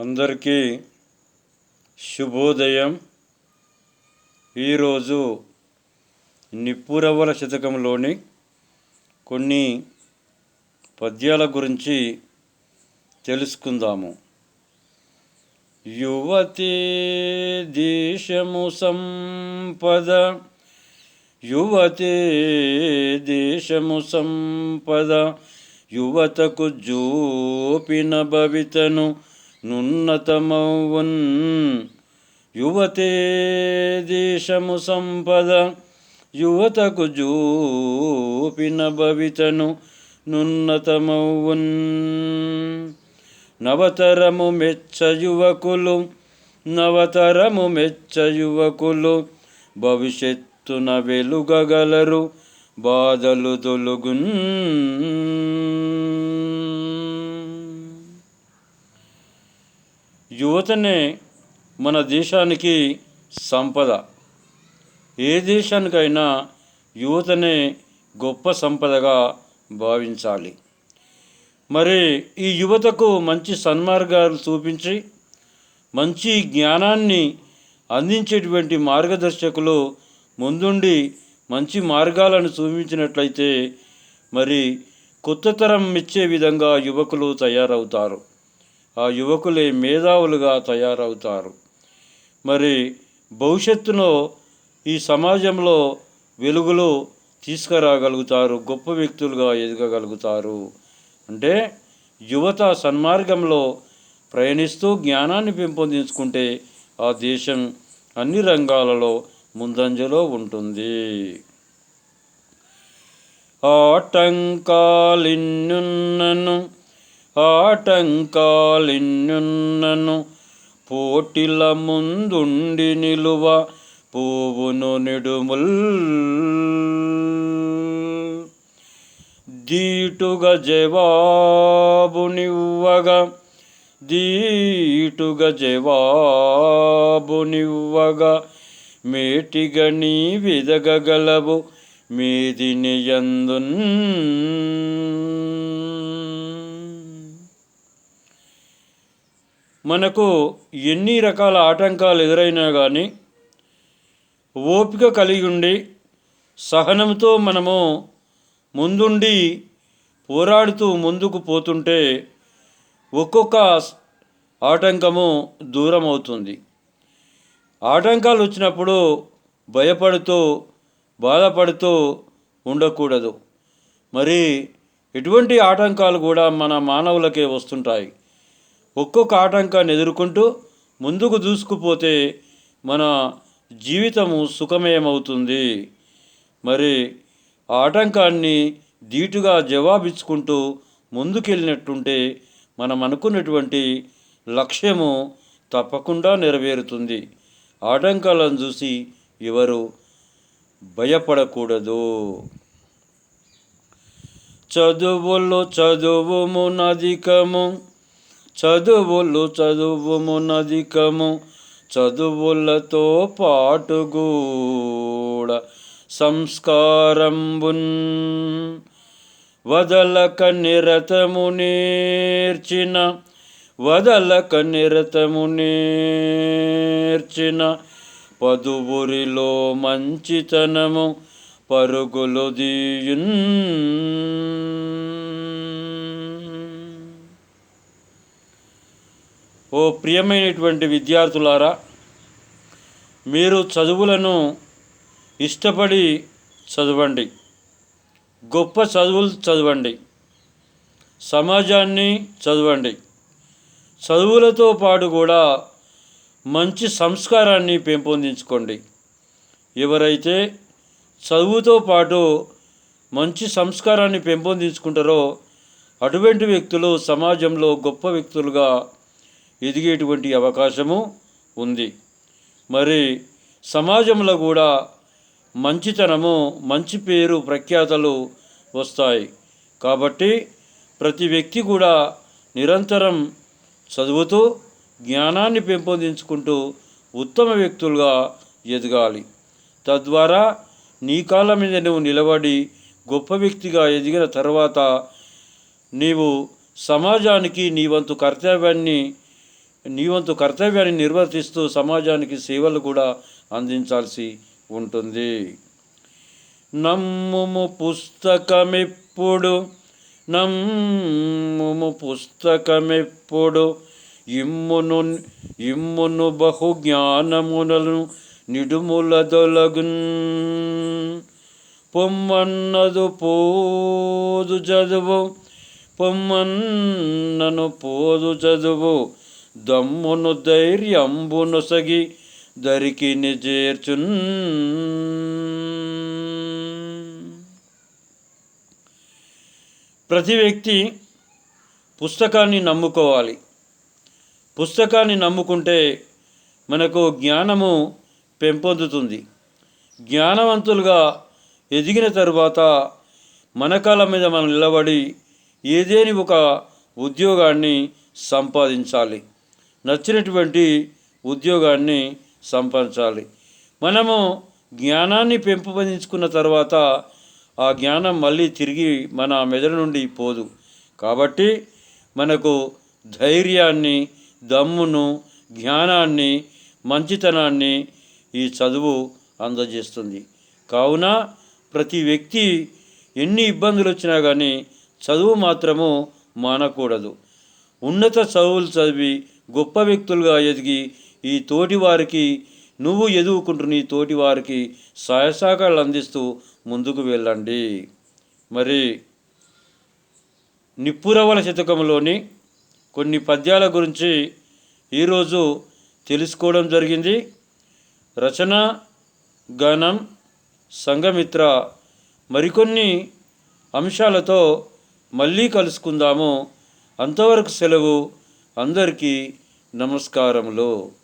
అందరికీ శుభోదయం. ఈరోజు నిప్పురవ్వల శతకంలోని కొన్ని పద్యాల గురించి తెలుసుకుందాము. యువతి దేశము సంపద యువతే దేశము సంపద యువతకు జోపిన భవితను నున్నతమౌవన్ యువతే దేశము సంపద యువతకు జోపిన భవితను నున్నతమౌవన్. నవతరము మెచ్చ యువకులు నవతరము మెచ్చ యువకులు భవిష్యత్తున వెలుగగలరు బాధలు తొలుగున్. యువతనే మన దేశానికి సంపద. ఏ దేశానికైనా యువతనే గొప్ప సంపదగా భావించాలి. మరి ఈ యువతకు మంచి సన్మార్గాలు చూపించి మంచి జ్ఞానాన్ని అందించేటువంటి మార్గదర్శకులు ముందుండి మంచి మార్గాలను చూపించినట్లయితే మరి కొత్త తరం మెచ్చే విధంగా యువకులు తయారవుతారు. ఆ యువకులే మేధావులుగా తయారవుతారు. మరి భవిష్యత్తులో ఈ సమాజంలో వెలుగులు తీసుకురాగలుగుతారు గొప్ప వ్యక్తులుగా ఎదగగలుగుతారు. అంటే యువత సన్మార్గంలో ప్రయాణిస్తూ జ్ఞానాన్ని పెంపొందించుకుంటే ఆ దేశం అన్ని రంగాలలో ముందంజలో ఉంటుంది. ఆటంకాలిన్నున్నను ఆటంకాలిన్నున్నను పోటిల ముందుండి నిలువ పువ్వును నిడుముల్ దీటుగా జవాబునివ్వగా దీటుగా జవాబునివ్వగా మేటిగా నీ విదగగలవు మీదిని యందున్ మనకు ఎన్ని రకాల ఆటంకాలు ఎదురైనా కానీ ఓపిక కలిగి ఉండి సహనంతో మనము ముందుండి పోరాడుతూ ముందుకు పోతుంటే ఒక్కొక్క ఆటంకము దూరం అవుతుంది ఆటంకాలు వచ్చినప్పుడు భయపడుతూ బాధపడుతూ ఉండకూడదు. మరి ఎటువంటి ఆటంకాలు కూడా మన మానవులకే వస్తుంటాయి. ఒక్కొక్క ఆటంకాన్ని ఎదుర్కొంటూ ముందుకు దూసుకుపోతే మన జీవితము సుఖమయమవుతుంది. మరి ఆ ఆటంకాన్ని ధీటుగా జవాబిచ్చుకుంటూ ముందుకెళ్ళినట్టుంటే మనం అనుకున్నటువంటి లక్ష్యము తప్పకుండా నెరవేరుతుంది. ఆటంకాలను చూసి ఎవరు భయపడకూడదు. చదువులో చదువుము నదికము చదువులు చదువుము నదికము చదువులతో పాటు సంస్కారంబున్. వదలక నిరతము నేర్చిన వదలక నిరతము నేర్చిన పదువురిలో మంచితనము పరుగులు దీయున్. ఓ ప్రియమైనటువంటి విద్యార్థులారా మీరు చదువులను ఇష్టపడి చదవండి. గొప్ప చదువులు చదవండి. సమాజాన్ని చదవండి. చదువులతో పాటు కూడా మంచి సంస్కారాన్ని పెంపొందించుకోండి. ఎవరైతే చదువుతో పాటు మంచి సంస్కారాన్ని పెంపొందించుకుంటారో అటువంటి వ్యక్తులు సమాజంలో గొప్ప వ్యక్తులుగా ఎదిగేటువంటి అవకాశము ఉంది. మరి సమాజంలో కూడా మంచితనము మంచి పేరు ప్రఖ్యాతలు వస్తాయి. కాబట్టి ప్రతి వ్యక్తి కూడా నిరంతరం చదువుతూ జ్ఞానాన్ని పెంపొందించుకుంటూ ఉత్తమ వ్యక్తులుగా ఎదగాలి. తద్వారా నీ కాళ్ళ మీద నువ్వు నిలబడి గొప్ప వ్యక్తిగా ఎదిగిన తర్వాత నీవు సమాజానికి నీ వంతు కర్తవ్యాన్ని నీ వంతు కర్తవ్యాన్ని నిర్వర్తిస్తూ సమాజానికి సేవలు కూడా అందించాల్సి ఉంటుంది. నమ్ముము పుస్తకమెప్పుడు నమ్ముము పుస్తకమెప్పుడు ఇమ్మును ఇమ్మును బహు జ్ఞానములను నిడుములదొలగున్ పొమ్మన్నదు పోదు చదువు పొమ్మన్నను పోదు చదువు. దమ్మును ధైర్యంబును సగి దరికి చేర్చున్. ప్రతి వ్యక్తి పుస్తకాన్ని నమ్ముకోవాలి. పుస్తకాన్ని నమ్ముకుంటే మనకు జ్ఞానము పెంపొందుతుంది. జ్ఞానవంతులుగా ఎదిగిన తరువాత మన కాళ్ళ మీద మనం నిలబడి ఏదేని ఒక ఉద్యోగాన్ని సంపాదించాలి. నచ్చినటువంటి ఉద్యోగాన్ని సంపాదించాలి. మనము జ్ఞానాన్ని పెంపొందించుకున్న తర్వాత ఆ జ్ఞానం మళ్ళీ తిరిగి మన మెదడు నుండి పోదు. కాబట్టి మనకు ధైర్యాన్ని దమ్మును జ్ఞానాన్ని మంచితనాన్ని ఈ చదువు అందజేస్తుంది. కావున ప్రతి వ్యక్తి ఎన్ని ఇబ్బందులు వచ్చినా కానీ చదువు మాత్రము మానకూడదు. ఉన్నత చదువులు చదివి గొప్ప వ్యక్తులుగా ఎదిగి ఈ తోటి వారికి నువ్వు ఎదుగుకుంటున్న ఈ తోటి వారికి అందిస్తూ ముందుకు వెళ్ళండి. మరి నిప్పురవల శతకంలోని కొన్ని పద్యాల గురించి ఈరోజు తెలుసుకోవడం జరిగింది. రచన గానం సంఘమిత్ర మరికొన్ని అంశాలతో మళ్ళీ కలుసుకుందాము. అంతవరకు సెలవు అందరికీ నమస్కారములు.